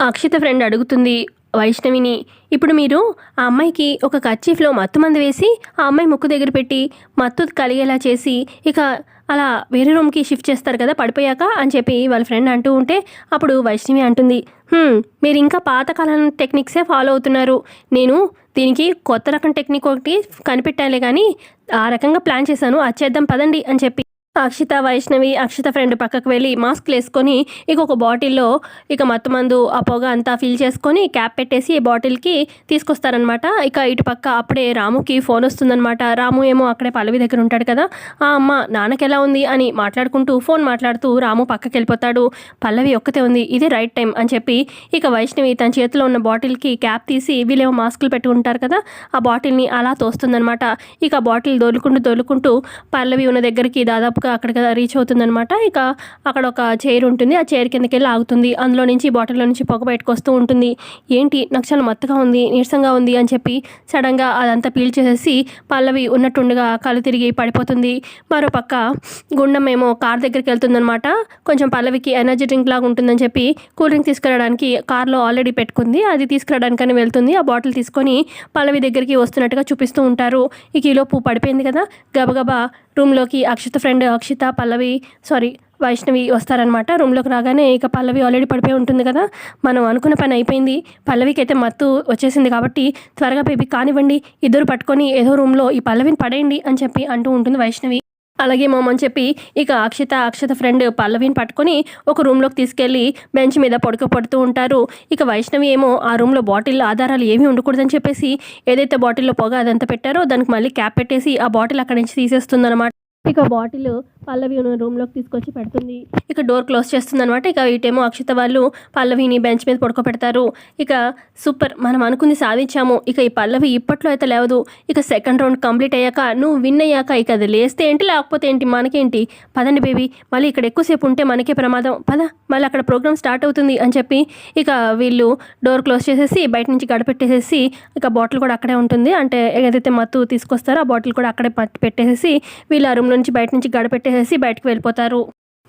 Akshita friend అడుగుతుంది వైష్ణవిని ఇప్పుడు మీరు ఆ అమ్మాయికి ఒక కర్చీఫ్లో మత్తు మంది వేసి ఆ అమ్మాయి ముక్కు దగ్గర పెట్టి మత్తు కలిగేలా చేసి ఇక అలా వేరే రూమ్కి షిఫ్ట్ చేస్తారు కదా పడిపోయాక అని చెప్పి వాళ్ళ ఫ్రెండ్ అంటూ ఉంటే అప్పుడు వైష్ణవి అంటుంది మీరు ఇంకా పాతకాలం టెక్నిక్సే ఫాలో అవుతున్నారు. నేను దీనికి కొత్త రకం టెక్నిక్ ఒకటి కనిపెట్టాలే కానీ ఆ రకంగా ప్లాన్ చేశాను. అది చేద్దాం పదండి అని చెప్పి అక్షిత వైష్ణవి అక్షిత ఫ్రెండ్ పక్కకు వెళ్ళి మాస్క్ వేసుకొని ఇక ఒక బాటిల్లో ఇక మత్తుమందు ఆ పొగ అంతా ఫిల్ చేసుకొని క్యాప్ పెట్టేసి ఈ బాటిల్కి తీసుకొస్తారనమాట ఇక ఇటు పక్క అప్పుడే రాముకి ఫోన్ వస్తుందనమాట రాము ఏమో అక్కడే పల్లవి దగ్గర ఉంటాడు కదా. ఆ అమ్మ నాన్నకి ఎలా ఉంది? అని మాట్లాడుకుంటూ ఫోన్ మాట్లాడుతూ రాము పక్కకి వెళ్ళిపోతాడు. పల్లవి ఒక్కతే ఉంది ఇది రైట్ టైం అని చెప్పి ఇక వైష్ణవి తన చేతిలో ఉన్న బాటిల్కి క్యాప్ తీసి వీళ్ళేమో మాస్కులు పెట్టుకుంటారు కదా. ఆ బాటిల్ని అలా తోస్తుందనమాట ఇక బాటిల్ దొలుకుంటూ దొలుకుంటూ పల్లవి ఉన్న దగ్గరికి దాదాపు దాదాపుగా అక్కడికి రీచ్ అవుతుందనమాట ఇక అక్కడ ఒక చైర్ ఉంటుంది. ఆ చైర్ కిందకి వెళ్ళి ఆగుతుంది. అందులో నుంచి బాటిల్లో నుంచి పొగ బయటకు వస్తూ ఉంటుంది. ఏంటి? నాకు చాలా మత్తుగా ఉంది నీరసంగా ఉంది అని చెప్పి సడన్గా అదంతా పీల్ చేసేసి పల్లవి ఉన్నట్టుండగా కళ్ళు తిరిగి పడిపోతుంది. మరో పక్క గుండం ఏమో కార్ దగ్గరికి వెళ్తుందనమాట కొంచెం పల్లవికి ఎనర్జీ డ్రింక్ లాగా ఉంటుందని చెప్పి కూల్ డ్రింక్ తీసుకురావడానికి కార్లో ఆల్రెడీ పెట్టుకుంది. అది తీసుకురావడానికని వెళ్తుంది. ఆ బాటిల్ తీసుకొని పల్లవి దగ్గరికి వస్తున్నట్టుగా చూపిస్తూ ఉంటారు. ఇక ఈలోపు పడిపోయింది కదా. గబగబా రూమ్లోకి అక్షిత ఫ్రెండ్ అక్షిత పల్లవి సారీ వైష్ణవి వస్తారనమాట రూమ్లోకి రాగానే ఇక పల్లవి ఆల్రెడీ పడిపోయి ఉంటుంది కదా. మనం అనుకున్న పని అయిపోయింది. పల్లవికి అయితే మత్తు వచ్చేసింది కాబట్టి త్వరగా బేబీ కానివ్వండి. ఇద్దరు పట్టుకొని ఏదో రూమ్లో ఈ పల్లవిని పడేయండి అని చెప్పి అంటూ ఉంటుంది వైష్ణవి. అలాగే మామ అని చెప్పి ఇక అక్షిత అక్షిత ఫ్రెండ్ పల్లవిని పట్టుకొని ఒక రూమ్లోకి తీసుకెళ్ళి బెంచ్ మీద పడుకో పడుతూ ఉంటారు. ఇక వైష్ణవి ఏమో ఆ రూమ్లో బాటిల్ ఆధారాలు ఏమీ ఉండకూడదని చెప్పేసి ఏదైతే బాటిల్లో పొగ అదంతా పెట్టారో దానికి మళ్ళీ క్యాప్ పెట్టేసి ఆ బాటిల్ అక్కడి నుంచి తీసేస్తుందన్నమాట. ఇక బాటిల్ పల్లవి రూమ్లోకి తీసుకొచ్చి పెడుతుంది. ఇక డోర్ క్లోజ్ చేస్తుంది అనమాట ఇక ఇటేమో అక్షిత వాళ్ళు పల్లవిని బెంచ్ మీద పడుకోబెడతారు. ఇక సూపర్ మనం అనుకుంది సాధించాము. ఇక ఈ పల్లవి ఇప్పట్లో అయితే లేవదు. ఇక సెకండ్ రౌండ్ కంప్లీట్ అయ్యాక నువ్వు విన్ అయ్యాక ఇక అది లేస్తే ఏంటి లేకపోతే ఏంటి మనకేంటి? పదండి బేబీ మళ్ళీ ఇక్కడ ఎక్కువసేపు ఉంటే మనకే ప్రమాదం. పద మళ్ళీ అక్కడ ప్రోగ్రామ్ స్టార్ట్ అవుతుంది అని చెప్పి ఇక వీళ్ళు డోర్ క్లోజ్ చేసేసి బయట నుంచి గడపెట్టేసేసి ఇక బాటిల్ కూడా అక్కడే ఉంటుంది. అంటే ఏదైతే మత్తు తీసుకొస్తారో ఆ బాటిల్ కూడా అక్కడే పట్టి పెట్టేసేసి వీళ్ళు ఆ రూమ్ నుంచి బయట నుంచి పెట్టేసి బయటకు వెళ్ళిపోతారు.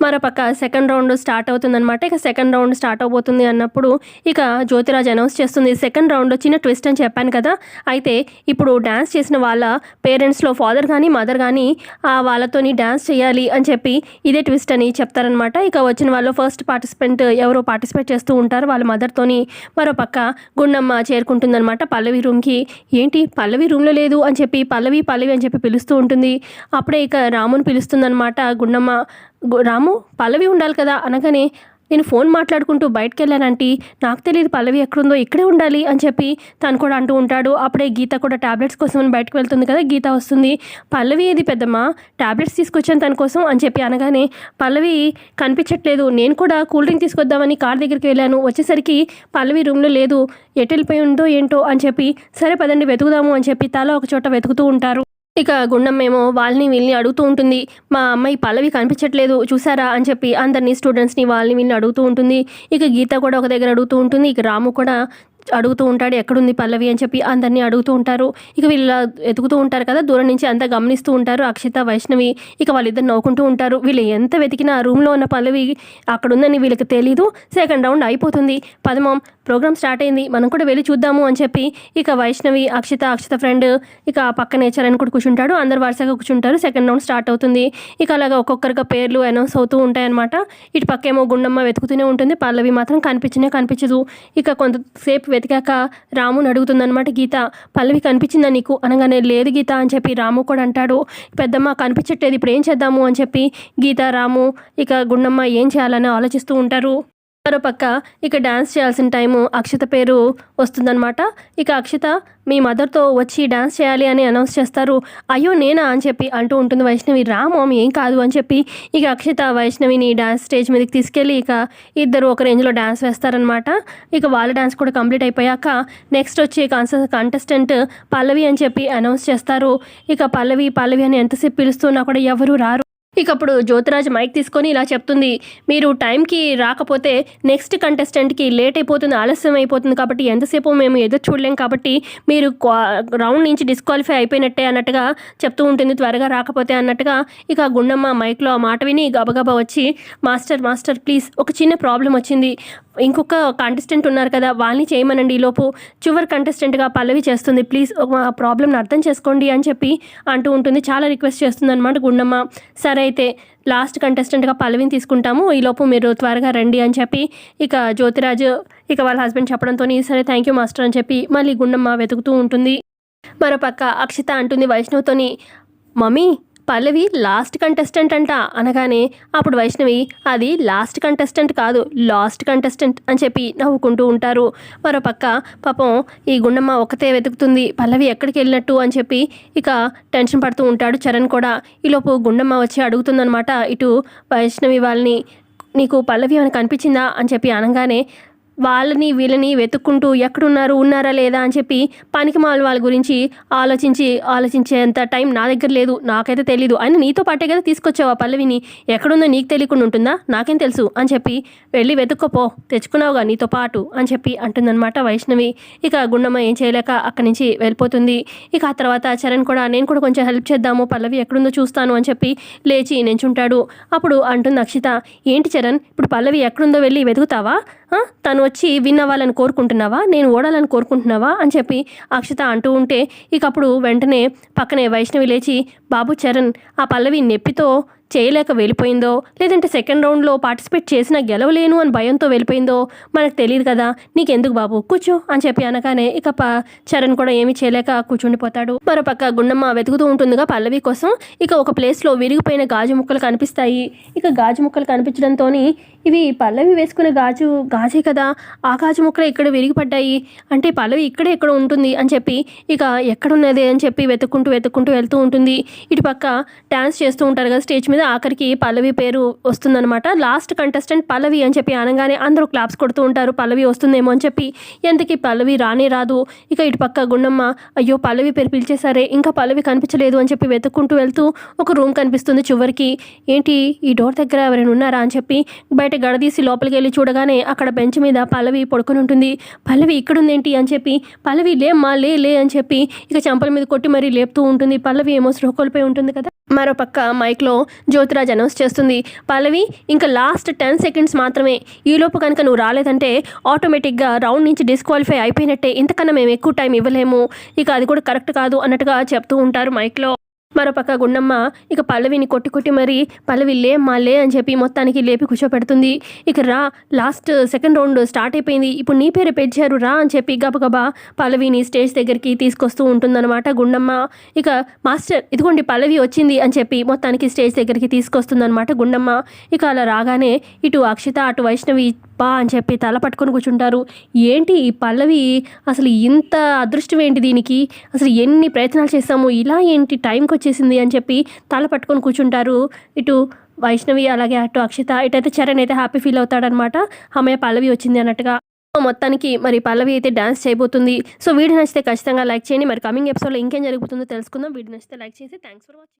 మరోపక్క సెకండ్ రౌండ్ స్టార్ట్ అవుతుందన్నమాట. ఇక సెకండ్ రౌండ్ స్టార్ట్ అవబోతుంది అన్నప్పుడు ఇక జ్యోతిరాజ్ అనౌన్స్ చేస్తుంది. సెకండ్ రౌండ్ చిన్న ట్విస్ట్ అని చెప్పాను కదా. అయితే ఇప్పుడు డ్యాన్స్ చేసిన వాళ్ళ పేరెంట్స్లో ఫాదర్ కానీ మదర్ కానీ ఆ వాళ్ళతోని డ్యాన్స్ చేయాలి అని చెప్పి ఇదే ట్విస్ట్ అని చెప్తారనమాట ఇక వచ్చిన వాళ్ళు ఫస్ట్ పార్టిసిపెంట్ ఎవరో పార్టిసిపేట్ చేస్తూ ఉంటారు. వాళ్ళ మదర్తోని మరోపక్క గుండమ్మ చేరుకుంటుందన్నమాట పల్లవి రూమ్కి ఏంటి? పల్లవి రూమ్లో లేదు అని చెప్పి పల్లవి పల్లవి అని చెప్పి పిలుస్తూ ఉంటుంది. అప్పుడే ఇక రాముని పిలుస్తుందన్నమాట గుండమ్మ. రాము పల్లవి ఉండాలి కదా అనగానే నేను ఫోన్ మాట్లాడుకుంటూ బయటకు వెళ్ళానంటే నాకు తెలియదు పల్లవి ఎక్కడుందో ఇక్కడే ఉండాలి అని చెప్పి తను కూడా అంటూ ఉంటాడు. అప్పుడే గీత కూడా ట్యాబ్లెట్స్ కోసం అని బయటకు వెళ్తుంది కదా గీత వస్తుంది. పల్లవి ఏది పెద్దమ్మ? టాబ్లెట్స్ తీసుకొచ్చాను తన కోసం అని చెప్పి అనగానే పల్లవి కనిపించట్లేదు. నేను కూడా కూల్ డ్రింక్ తీసుకొద్దామని కార్ దగ్గరికి వెళ్ళాను. వచ్చేసరికి పల్లవి రూమ్లో లేదు. ఎటు వెళ్ళిపోయి ఉందో ఏంటో అని చెప్పి సరే పదండి వెతుకుదాము అని చెప్పి తల ఒక చోట వెతుకుతూ ఉంటారు. ఇక గుండమ్మేమో వాళ్ళని వీళ్ళని అడుగుతూ ఉంటుంది. మా అమ్మాయి పల్లవి కనిపించట్లేదు చూసారా అని చెప్పి అందరినీ స్టూడెంట్స్ని వాళ్ళని వీళ్ళని అడుగుతూ ఉంటుంది. ఇక గీత కూడా ఒక దగ్గర అడుగుతూ ఉంటుంది. ఇక రాము కూడా అడుగుతూ ఉంటాడు ఎక్కడుంది పల్లవి? అని చెప్పి అందరినీ అడుగుతూ ఉంటారు. ఇక వీళ్ళు ఎదుగుతూ ఉంటారు కదా దూరం నుంచి అంతా గమనిస్తూ ఉంటారు. అక్షిత వైష్ణవి ఇక వాళ్ళిద్దరు నవ్వుకుంటూ ఉంటారు. వీళ్ళు ఎంత వెతికినా ఆ రూమ్లో ఉన్న పల్లవి అక్కడ ఉందని వీళ్ళకి తెలీదు. సెకండ్ రౌండ్ అయిపోతుంది. పదమం ప్రోగ్రామ్ స్టార్ట్ అయింది. మనం కూడా వెళ్ళి చూద్దాము అని చెప్పి ఇక వైష్ణవి అక్షిత అక్షిత ఫ్రెండ్ ఇక ఆ పక్కనే చరణ్ కూడా కూర్చుంటాడు. అందరు వరుసగా కూర్చుంటారు. సెకండ్ రౌండ్ స్టార్ట్ అవుతుంది. ఇక అలాగా ఒక్కొక్కరిగా పేర్లు అనౌన్స్ అవుతూ ఉంటాయన్నమాట. ఇటు పక్కేమో గుండమ్మ వెతుకుతూనే ఉంటుంది. పల్లవి మాత్రం కనిపించనే కనిపించదు. ఇక కొంతసేపు వెతికాక రాముని అడుగుతుందన్నమాట గీత పల్లవి కనిపించిందా నీకు? అనగానే లేదు గీత అని చెప్పి రాము కూడా అంటాడు. పెద్దమ్మ కనిపించట్లేదు ఇప్పుడు ఏం చేద్దాము? అని చెప్పి గీత రాము ఇక గుండమ్మ ఏం చేయాలని ఆలోచిస్తూ ఉంటారు. మరోపక్క ఇక డ్యాన్స్ చేయాల్సిన టైము అక్షత పేరు వస్తుందన్నమాట. ఇక అక్షత మీ మదర్తో వచ్చి డ్యాన్స్ చేయాలి అని అనౌన్స్ చేస్తారు. అయ్యో నేనా అని చెప్పి అంటూ ఉంటుంది వైష్ణవి. రా మామ్ ఏం కాదు అని చెప్పి ఇక అక్షత వైష్ణవిని డ్యాన్స్ స్టేజ్ మీదకి తీసుకెళ్ళి ఇక ఇద్దరు ఒక రేంజ్లో డ్యాన్స్ వేస్తారనమాట ఇక వాళ్ళ డ్యాన్స్ కూడా కంప్లీట్ అయిపోయాక నెక్స్ట్ వచ్చి కాన్స కంటెస్టెంట్ పల్లవి అని చెప్పి అనౌన్స్ చేస్తారు. ఇక పల్లవి పల్లవి అని ఎంతసేపు పిలుస్తున్నా కూడా ఎవరు రారు. ఇక అప్పుడు జ్యోతిరాజ్ మైక్ తీసుకొని ఇలా చెప్తుంది మీరు టైంకి రాకపోతే నెక్స్ట్ కంటెస్టెంట్కి లేట్ అయిపోతుంది ఆలస్యం అయిపోతుంది కాబట్టి ఎంతసేపు మేము ఎదురు చూడలేం కాబట్టి మీరు రౌండ్ నుంచి డిస్క్వాలిఫై అయిపోయినట్టే అన్నట్టుగా చెప్తూ ఉంటుంది త్వరగా రాకపోతే అన్నట్టుగా. ఇక గుండమ్మ మైక్లో ఆ మాట విని గబగబా వచ్చి మాస్టర్ మాస్టర్ ప్లీజ్ ఒక చిన్న ప్రాబ్లం వచ్చింది. ఇంకొక కంటెస్టెంట్ ఉన్నారు కదా వాళ్ళని చేయమనండి. ఈలోపు చివరి కంటెస్టెంట్గా పల్లవి చేస్తుంది. ప్లీజ్ మా ప్రాబ్లమ్ని అర్థం చేసుకోండి అని చెప్పి అంటూ ఉంటుంది. చాలా రిక్వెస్ట్ చేస్తుంది అనమాట గుండమ్మ. సరే అయితే లాస్ట్ కంటెస్టెంట్గా పల్లవిని తీసుకుంటాము. ఈలోపు మీరు త్వరగా రండి అని చెప్పి ఇక జ్యోతిరాజు ఇక వాళ్ళ హస్బెండ్ చెప్పడంతో సరే థ్యాంక్ యూ మాస్టర్ అని చెప్పి మళ్ళీ గుండమ్మ వెతుకుతూ ఉంటుంది. మరోపక్క అక్షిత అంటుంది వైష్ణవ్తోని మమ్మీ పల్లవి లాస్ట్ కంటెస్టెంట్ అంట. అనగానే అప్పుడు వైష్ణవి అది లాస్ట్ కంటెస్టెంట్ కాదు లాస్ట్ కంటెస్టెంట్ అని చెప్పి నవ్వుకుంటూ ఉంటారు. మరోపక్క పాపం ఈ గుండమ్మ ఒకతే వెతుకుతుంది. పల్లవి ఎక్కడికి వెళ్ళినట్టు అని చెప్పి ఇక టెన్షన్ పడుతూ ఉంటాడు చరణ్ కూడా. ఈలోపు గుండమ్మ వచ్చి అడుగుతుందనమాట ఇటు వైష్ణవి వాళ్ళని నీకు పల్లవి అని కనిపించిందా అని చెప్పి అనగానే వాళ్ళని వీళ్ళని వెతుక్కుంటూ ఎక్కడున్నారు ఉన్నారా లేదా అని చెప్పి పనికి వాళ్ళ గురించి ఆలోచించి ఆలోచించేంత టైం నా దగ్గర లేదు నాకైతే తెలీదు. ఆయన నీతో పాటే కదా తీసుకొచ్చావు పల్లవిని. ఎక్కడుందో నీకు తెలియకుండా ఉంటుందా? నాకేం తెలుసు అని చెప్పి వెళ్ళి వెతుక్కోపో తెచ్చుకున్నావుగా నీతో పాటు అని చెప్పి అంటుందన్నమాట వైష్ణవి. ఇక గుండమ్మ ఏం చేయలేక అక్కడి నుంచి వెళ్ళిపోతుంది. ఇక ఆ తర్వాత చరణ్ కూడా నేను కూడా కొంచెం హెల్ప్ చేద్దాము పల్లవి ఎక్కడుందో చూస్తాను అని చెప్పి లేచి నించుంటాడు. అప్పుడు అంటుంది అక్షిత ఏంటి చరణ్ ఇప్పుడు పల్లవి ఎక్కడుందో వెళ్ళి వెతుకుతావా? తను వచ్చి విన్ అవ్వాలని కోరుకుంటున్నావా? నేను ఓడాలని కోరుకుంటున్నావా? అని చెప్పి అక్షిత అంటూ ఉంటే ఇకప్పుడు వెంటనే పక్కనే వైష్ణవి లేచి బాబు చరణ్ ఆ పల్లవి నెప్పితో చేయలేక వెళ్ళిపోయిందో? లేదంటే సెకండ్ రౌండ్లో పార్టిసిపేట్ చేసినా గెలవలేను అని భయంతో వెళ్ళిపోయిందో? మనకు తెలియదు కదా. నీకెందుకు బాబు? కూర్చో అని చెప్పి అనగానే ఇక ప చరణ్ కూడా ఏమీ చేయలేక కూర్చుండిపోతాడు. మరోపక్క గుండమ్మ వెతుకుతూ ఉంటుందిగా పల్లవి కోసం. ఇక ఒక ప్లేస్లో విరిగిపోయిన గాజు ముక్కలు కనిపిస్తాయి. ఇక గాజు ముక్కలు కనిపించడంతో ఇవి పల్లవి వేసుకునే గాజు గాజే కదా. ఆ గాజు ముక్కలు ఇక్కడ విరిగిపడ్డాయి. అంటే పల్లవి ఇక్కడే ఎక్కడ ఉంటుంది అని చెప్పి ఇక ఎక్కడున్నది అని చెప్పి వెతుక్కుంటూ వెతుక్కుంటూ వెళ్తూ ఉంటుంది. ఇటు పక్క డ్యాన్స్ చేస్తూ ఉంటారు కదా స్టేజ్ మీద. ఆఖరికి పల్లవి పేరు వస్తుందన్నమాట. లాస్ట్ కంటెస్టెంట్ పల్లవి అని చెప్పి అనగానే అందరూ క్లాప్స్ కొడుతూ ఉంటారు. పల్లవి వస్తుందేమో అని చెప్పి ఎందుకు పల్లవి రానే రాదు? ఇక ఇటు పక్క గుండమ్మ అయ్యో పల్లవి పేరు పిలిచేసారే ఇంకా పల్లవి కనిపించలేదు అని చెప్పి వెతుక్కుంటూ వెళ్తూ ఒక రూమ్ కనిపిస్తుంది చివరికి. ఏంటి ఈ డోర్ దగ్గర ఎవరైనా ఉన్నారా? అని చెప్పి బయట గడదీసి లోపలికి వెళ్ళి చూడగానే అక్కడ బెంచ్ మీద పల్లవి పడుకొని ఉంటుంది. పల్లవి ఇక్కడుందేంటి? అని చెప్పి పల్లవి లేమ్మా లే లే అని చెప్పి ఇక చెంపల మీద కొట్టి మరీ లేపుతూ ఉంటుంది. పల్లవి ఏమో స్పృహ ఉంటుంది కదా. మరో పక్క మైక్లో జ్యోతిరాజ్ అనౌన్స్ చేస్తుంది. పల్లవి ఇంకా లాస్ట్ టెన్ సెకండ్స్ మాత్రమే. ఈలోపు కనుక నువ్వు రాలేదంటే ఆటోమేటిక్గా రౌండ్ నుంచి డిస్క్వాలిఫై అయిపోయినట్టే. ఇంతకన్నా మేము ఎక్కువ టైం ఇవ్వలేము. ఇక అది కూడా కరెక్ట్ కాదు అన్నట్టుగా చెప్తూ ఉంటారు మైక్లో. మరోపక్క గుండమ్మ ఇక పల్లవిని కొట్టి కొట్టి మరి పల్లవి లే మా లే అని చెప్పి మొత్తానికి లేపి కూర్చోపెడుతుంది ఇక రా లాస్ట్ సెకండ్ రౌండ్ స్టార్ట్ అయిపోయింది. ఇప్పుడు నీ పేరు పెంచారు రా అని చెప్పి గబగబా పల్లవిని స్టేజ్ దగ్గరికి తీసుకొస్తూ ఉంటుందన్నమాట గుండమ్మ. ఇక మాస్టర్ ఇదిగోండి పల్లవి వచ్చింది అని చెప్పి మొత్తానికి స్టేజ్ దగ్గరికి తీసుకొస్తుందన్నమాట గుండమ్మ. ఇక అలా రాగానే ఇటు అక్షిత అటు వైష్ణవి అబ్బా అని చెప్పి తల పట్టుకొని కూర్చుంటారు. ఏంటి ఈ పల్లవి? అసలు ఇంత అదృష్టం ఏంటి దీనికి? అసలు ఎన్ని ప్రయత్నాలు చేస్తాము ఇలా ఏంటి టైంకి వచ్చేసింది అని చెప్పి తల పట్టుకొని కూర్చుంటారు. ఇటు వైష్ణవి అలాగే అటు అక్షిత ఇటైతే చరణ్ అయితే హ్యాపీ ఫీల్ అవుతాడనమాట. అమ్మాయి పల్లవి వచ్చింది అన్నట్టుగా. మొత్తానికి మరి పల్లవి అయితే డాన్స్ చేయబోతుంది. సో వీడియో నచ్చితే ఖచ్చితంగా లైక్ చేయండి. మరి కమింగ్ ఎపిసోడ్లో ఇంకేం జరుగుతుందో తెలుసుకుందాం. వీడియో నచ్చితే లైక్ చేసి థ్యాంక్స్ ఫర్ వాచింగ్